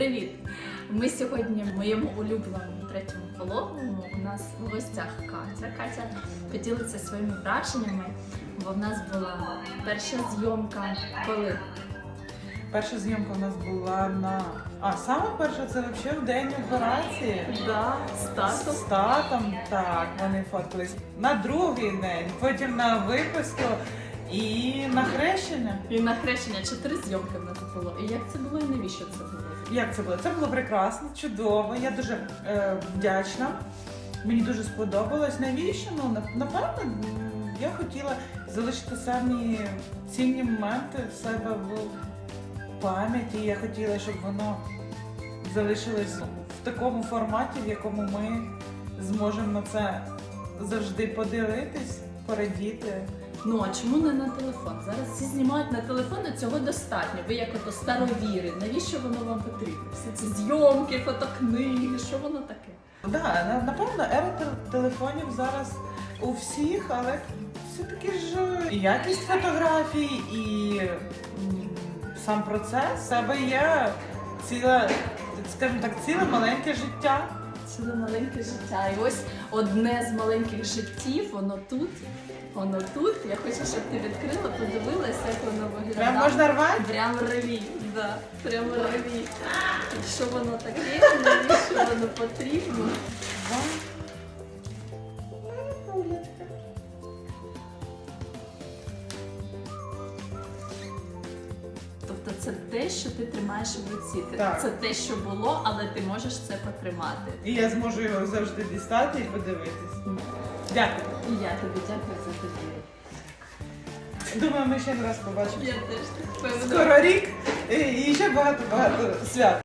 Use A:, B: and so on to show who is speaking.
A: Привіт! Ми сьогодні в моєму улюбленому третьому пологовому. У нас в гостях Катя. Катя поділиться своїми враженнями, бо в нас була перша зйомка коли?
B: Перша зйомка у нас була на. А саме перша це взагалі в день операції.
A: Да, з татом.
B: З татом, так, вони фоткались. На другий день, потім на виписку і на хрещення.
A: І на хрещення чотири зйомки в нас було. І як це було і навіщо це було?
B: Як це було? Це було прекрасно, чудово. Я дуже е, вдячна. Мені дуже сподобалось. Навіщо? Ну, напевно, я хотіла залишити самі цінні моменти в себе в пам'яті. Я хотіла, щоб воно залишилось в такому форматі, в якому ми зможемо на це завжди подивитись, порадіти.
A: Ну а чому не на телефон? Зараз всі знімають на телефон, і цього достатньо. Ви як ото старовіри. Навіщо воно вам потрібно? Всі ці зйомки, фотокниги, що воно таке?
B: Да, напевно, ера телефонів зараз у всіх, але все-таки ж якість фотографій, і сам процес себе є ціле, скажімо так, ціле маленьке життя.
A: Ціле маленьке життя. І ось одне з маленьких життів, воно тут, воно тут. Я хочу, щоб ти відкрила, подивилася, як воно виглядає.
B: Прям можна рвати?
A: Прям реві, да, прям реві. Що воно таке, навіщо воно потрібно? Це те, що ти тримаєш в руці.
B: Так.
A: Це те, що було, але ти можеш це потримати.
B: І я зможу його завжди дістати і подивитись. Дякую.
A: І я тобі дякую за довіру.
B: Думаю, ми ще не раз побачимо.
A: Я теж так певна.
B: Скоро рік і і ще багато-багато свят.